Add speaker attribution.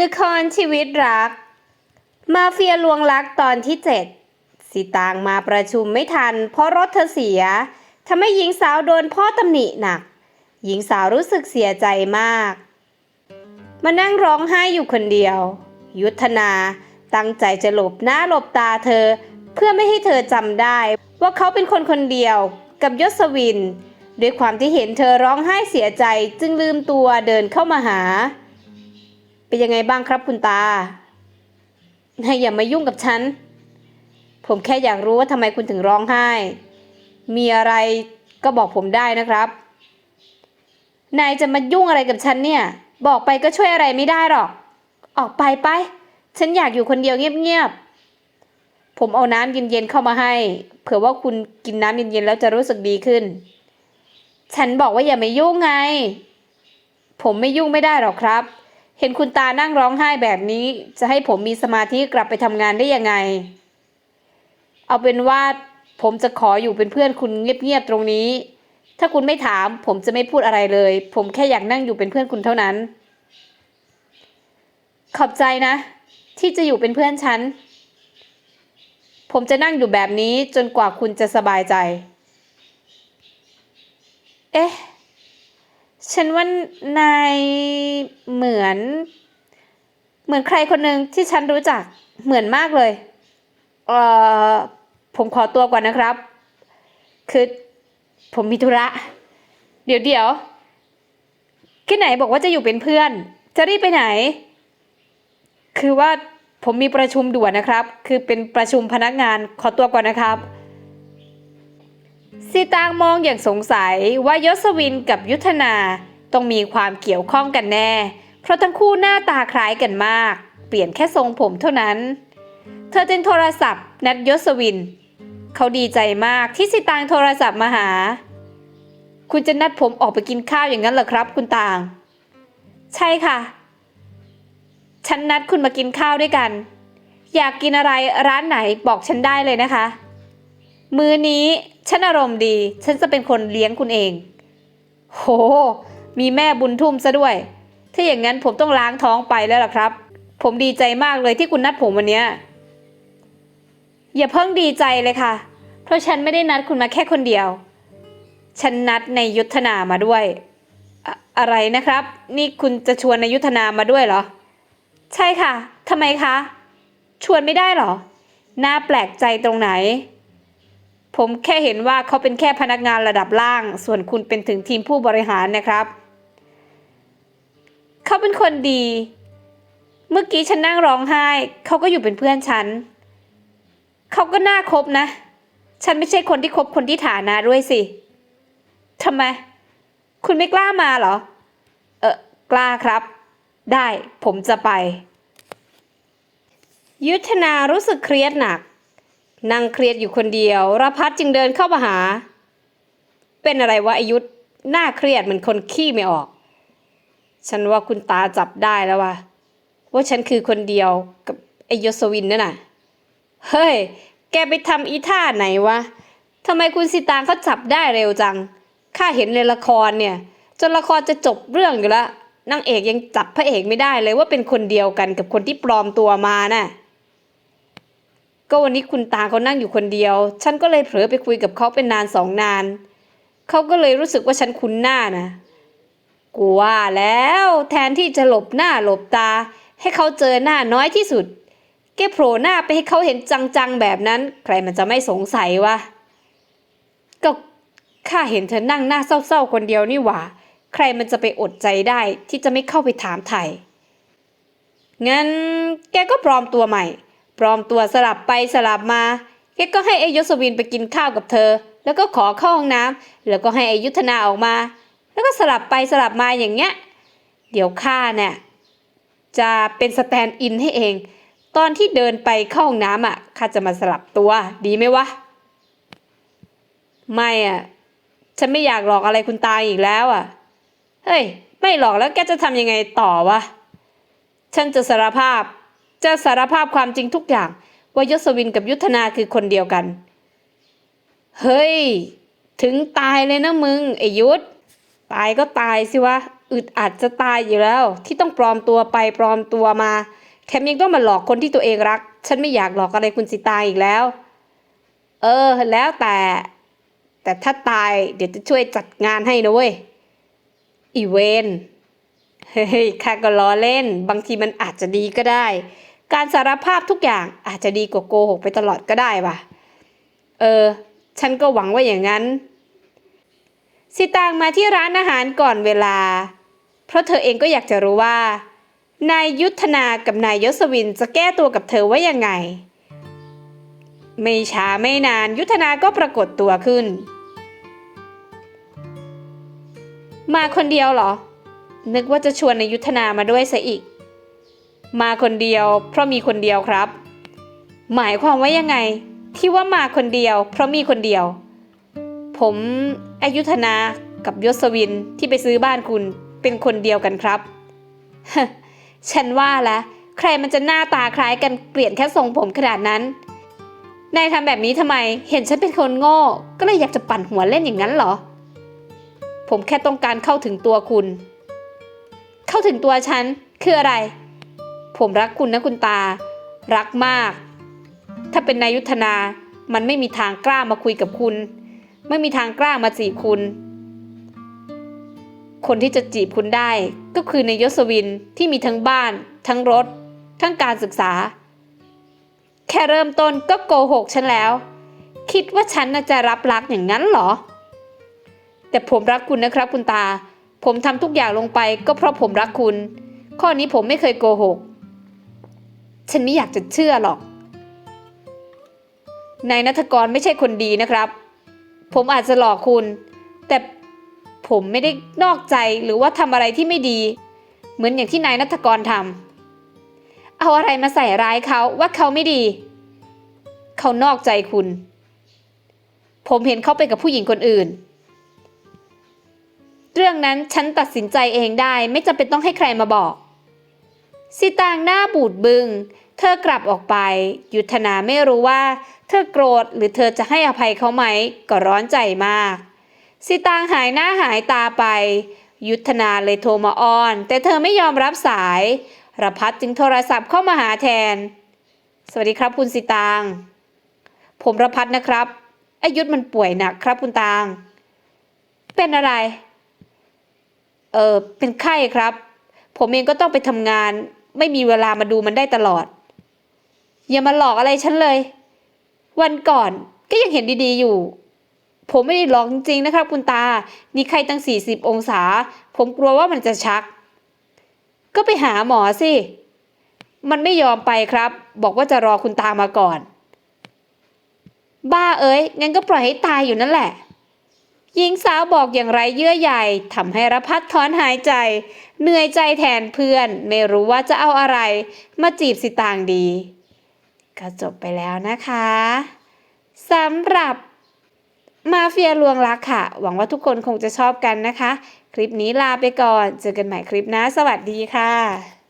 Speaker 1: ละครชีวิตรัก มาเฟียลวงรักตอนที่เจ็ดสีตางมาประชุมไม่ทัน เพราะรถเธอเสียทำให้หญิงสาวโดนพ่อตำหนิหนัก หญิงสาวรู้สึกเสียใจมาก มานั่งร้องไห้อยู่คนเดียว ยุทธนาตั้งใจจะหลบหน้าหลบตาเธอ เพื่อไม่ให้เธอจำได้ ว่าเขาเป็นคนคนเดียวกับยศวิน ด้วยความที่เห็นเธอร้องไห้เสียใจจึงลืมตัวเดินเข้ามาหา เป็นยังไงบ้างครับคุณตาให้อย่ามายุ่งกับฉัน ผมแค่อยากรู้ว่าทำไมคุณถึงร้องไห้ มีอะไรก็บอกผมได้นะครับ นายจะมายุ่งอะไรกับฉันเนี่ย บอกไปก็ช่วยอะไรไม่ได้หรอก ออกไปไป ฉันอยากอยู่คนเดียวเงียบๆ ผมเอาน้ำเย็นๆเข้ามาให้ เผื่อว่าคุณกินน้ำเย็นๆแล้วจะรู้สึกดีขึ้น ฉันบอกว่าอย่ามายุ่งไง ผมไม่ยุ่งไม่ได้หรอกครับ เห็นคุณตานั่งร้องไห้แบบนี้ จะให้ผมมีสมาธิกลับไปทำงานได้ยังไง เอาเป็นว่าผมจะขออยู่เป็นเพื่อนคุณเงียบๆตรงนี้ ถ้าคุณไม่ถาม ผมจะไม่พูดอะไรเลย ผมแค่อยากนั่งอยู่เป็นเพื่อนคุณเท่านั้น ขอบใจนะ ที่จะอยู่เป็นเพื่อนฉัน ผมจะนั่งอยู่แบบนี้จนกว่าคุณจะสบายใจ เอ๊ะ ฉันว่านายเหมือน เหมือนใครคนหนึ่งที่ฉันรู้จักเหมือนมากเลย เอ่อผมขอตัวก่อนนะครับ คือผมมีธุระ เดี๋ยวเดี๋ยวที่ไหนบอกว่าจะอยู่เป็นเพื่อน จะรีบไปไหน คือว่าผมมีประชุมด่วนนะครับ คือเป็นประชุมพนักงานขอตัวก่อนนะครับ สีตางมองอย่างสงสัยว่ายศวินกับยุทธนาต้องมีความเกี่ยวข้องกันแน่ เพราะทั้งคู่หน้าตาคล้ายกันมาก เปลี่ยนแค่ทรงผมเท่านั้น เธอจึงโทรศัพท์นัดยศวิน เขาดีใจมากที่สิตางโทรศัพท์มาหา คุณจะนัดผมออกไปกินข้าวอย่างนั้นเหรอครับ คุณตาง ใช่ค่ะ ฉันนัดคุณมากินข้าวด้วยกัน อยากกินอะไรร้านไหนบอกฉันได้เลยนะคะ มื้อนี้ฉันอารมณ์ดี ฉันจะเป็นคนเลี้ยงคุณเอง โห มีแม่บุญทุ่มซะด้วย ถ้าอย่างนั้นผมต้องล้างท้องไปแล้วล่ะครับ ผมดีใจมากเลยที่คุณนัดผมวันนี้ อย่าเพิ่งดีใจเลยค่ะ เพราะฉันไม่ได้นัดคุณมาแค่คนเดียว ฉันนัดในยุทธนามาด้วยอะอะไรนะครับ นี่คุณจะชวนในยุทธนามาด้วยเหรอ ใช่ค่ะทำไมคะ ชวนไม่ได้เหรอ น่าแปลกใจตรงไหน ผมแค่เห็นว่าเขาเป็นแค่พนักงานระดับล่าง ส่วนคุณเป็นถึงทีมผู้บริหารนะครับ เขาเป็นคนดี เมื่อกี้ฉันนั่งร้องไห้ เขาก็อยู่เป็นเพื่อนฉัน เขาก็น่าคบนะ ฉันไม่ใช่คนที่คบคนที่ฐานะด้วยสิทำไม คุณไม่กล้ามาเหรอ เออกล้าครับ ได้ผมจะไป ยุทธนารู้สึกเครียดหนัก นั่งเครียดอยู่คนเดียวรพัฒน์จึงเดินเข้ามาหา เป็นอะไรวะอายุธหน้าเครียดเหมือนคนขี้ไม่ออก ฉันว่าคุณตาจับได้แล้วว่าว่าฉันคือคนเดียวกับไอยศวินนั่นน่ะ เฮ้ย แกไปทำอีท่าไหนวะทำไมคุณสิตางเขาจับได้เร็วจัง ข้าเห็นในละครเนี่ย จนละครจะจบเรื่องอยู่แล้วนางเอกยังจับพระเอกไม่ได้เลยว่าเป็นคนเดียวกันกับคนที่ปลอมตัวมาน่ะ ก็วันนี้คุณตาเขานั่งอยู่คนเดียว ฉันก็เลยเผลอไปคุยกับเขาเป็นนานสองนาน เขาก็เลยรู้สึกว่าฉันคุ้นหน้านะกูว่าแล้วแทนที่จะหลบหน้าหลบตา ให้เขาเจอหน้าน้อยที่สุด แกโผล่หน้าไปให้เขาเห็นจังๆแบบนั้น ใครมันจะไม่สงสัยวะก็ข้าเห็นเธอนั่งหน้าเศร้าๆคนเดียวนี่หว่า ใครมันจะไปอดใจได้ที่จะไม่เข้าไปถามไถ่งั้นแกก็ปลอมตัวใหม่ ปลอมตัวสลับไปสลับมาแกก็ให้ไอยศวินไปกินข้าวกับเธอ แล้วก็ขอเข้าห้องน้ำแล้วก็ให้ไอยุทธนาออกมา แล้วก็สลับไปสลับมาอย่างเงี้ย เดี๋ยวข้าเนี่ยจะเป็นสแตนด์อินให้เอง ตอนที่เดินไปเข้าห้องน้ำอะข้าจะมาสลับตัวดีไหมวะ ไม่อะ ฉันไม่อยากหลอกอะไรคุณตาอีกแล้วอะ เฮ้ย ไม่หลอกแล้วแกจะทำยังไงต่อวะ ฉันจะสารภาพ จะสารภาพความจริงทุกอย่าง ว่ายศวินกับยุทธนาคือคนเดียวกัน เฮ้ย ถึงตายเลยนะมึงไอยุทธตายก็ตายสิวะอึดอัดจะตายอยู่แล้ว ที่ต้องปลอมตัวไปปลอมตัวมาแถมยังต้องมาหลอกคนที่ตัวเองรัก ฉันไม่อยากหลอกอะไรคุณสิตางอีกแล้ว เออ แล้วแต่ แต่ถ้าตายเดี๋ยวจะช่วยจัดงานให้นะเว้ยอีเวนเฮ้ยข้าก็ล้อเล่น บางทีมันอาจจะดีก็ได้ การสารภาพทุกอย่างอาจจะดีกว่าโกหกไปตลอดก็ได้ว่ะ เออ ฉันก็หวังว่าอย่างนั้น สิตางมาที่ร้านอาหารก่อนเวลา เพราะเธอเองก็อยากจะรู้ว่า นายยุทธนากับนายยศวินจะแก้ตัวกับเธอว่ายังไง ไม่ช้าไม่นานยุทธนาก็ปรากฏตัวขึ้น มาคนเดียวเหรอ นึกว่าจะชวนนายยุทธนามาด้วยซะอีก มาคนเดียว เพราะมีคนเดียวครับ หมายความว่ายังไง ที่ว่ามาคนเดียว เพราะมีคนเดียว ผมอายุธนากับยศวินที่ไปซื้อบ้านคุณเป็นคนเดียวกันครับ ฉันว่าละใครมันจะหน้าตาคล้ายกันเปลี่ยนแค่ทรงผมขนาดนั้น นายทำแบบนี้ทำไม เห็นฉันเป็นคนโง่ ก็เลยอยากจะปั่นหัวเล่นอย่างนั้นเหรอ ผมแค่ต้องการเข้าถึงตัวคุณ เข้าถึงตัวฉันคืออะไร ผมรักคุณนะคุณตา รักมาก ถ้าเป็นนายุทธนา มันไม่มีทางกล้ามาคุยกับคุณ ไม่มีทางกล้ามาจีบคุณ คนที่จะจีบคุณได้ ก็คือในายยศวินที่มีทั้งบ้าน ทั้งรถ ทั้งการศึกษา แค่เริ่มต้นก็โกหกฉันแล้ว คิดว่าฉันน่ะจะรับรักอย่างนั้นเหรอ แต่ผมรักคุณนะครับคุณตา ผมทำทุกอย่างลงไปก็เพราะผมรักคุณ ข้อนี้ผมไม่เคยโกหก ฉันไม่อยากจะเชื่อหรอก นายนัทกรไม่ใช่คนดีนะครับ ผมอาจจะหลอกคุณ แต่ผมไม่ได้นอกใจหรือว่าทำอะไรที่ไม่ดี เหมือนอย่างที่นายนัทกรทำเอาอะไรมาใส่ร้ายเขาว่าเขาไม่ดี เขานอกใจคุณ ผมเห็นเขาไปกับผู้หญิงคนอื่น เรื่องนั้นฉันตัดสินใจเองได้ไม่จำเป็นต้องให้ใครมาบอก สิตางหน้าบูดบึง เธอกลับออกไป ยุทธนาไม่รู้ว่า เธอโกรธหรือเธอจะให้อภัยเขาไหม ก็ร้อนใจมาก สิตางหายหน้าหายตาไป ยุทธนาเลยโทรมาอ้อน แต่เธอไม่ยอมรับสายรพัฒน์จึงโทรศัพท์เข้ามาหาแทน สวัสดีครับคุณสิตาง ผมรพัฒน์นะครับอายุธมันป่วยหนักครับคุณตาง เป็นอะไร เออเป็นไข้ครับ ผมเองก็ต้องไปทำงาน ไม่มีเวลามาดูมันได้ตลอด อย่ามาหลอกอะไรฉันเลย วันก่อนก็ยังเห็นดีๆอยู่ ผมไม่ได้หลอกจริงๆนะครับ คุณตา นี่ไข้ตั้ง 40 องศา ผมกลัวว่ามันจะชัก ก็ไปหาหมอสิ มันไม่ยอมไปครับ บอกว่าจะรอคุณตามาก่อน บ้าเอ้ยงั้นก็ปล่อยให้ตายอยู่นั่นแหละ หญิงสาวบอกอย่างไรเยื่อใยทำให้รพัฒน์ถอนหายใจ เหนื่อยใจแทนเพื่อน ไม่รู้ว่าจะเอาอะไร มาจีบสิตางดี ก็จบไปแล้วนะคะสำหรับมาเฟียลวงรักค่ะ หวังว่าทุกคนคงจะชอบกันนะคะ คลิปนี้ลาไปก่อน เจอกันใหม่คลิปหน้า สวัสดีค่ะ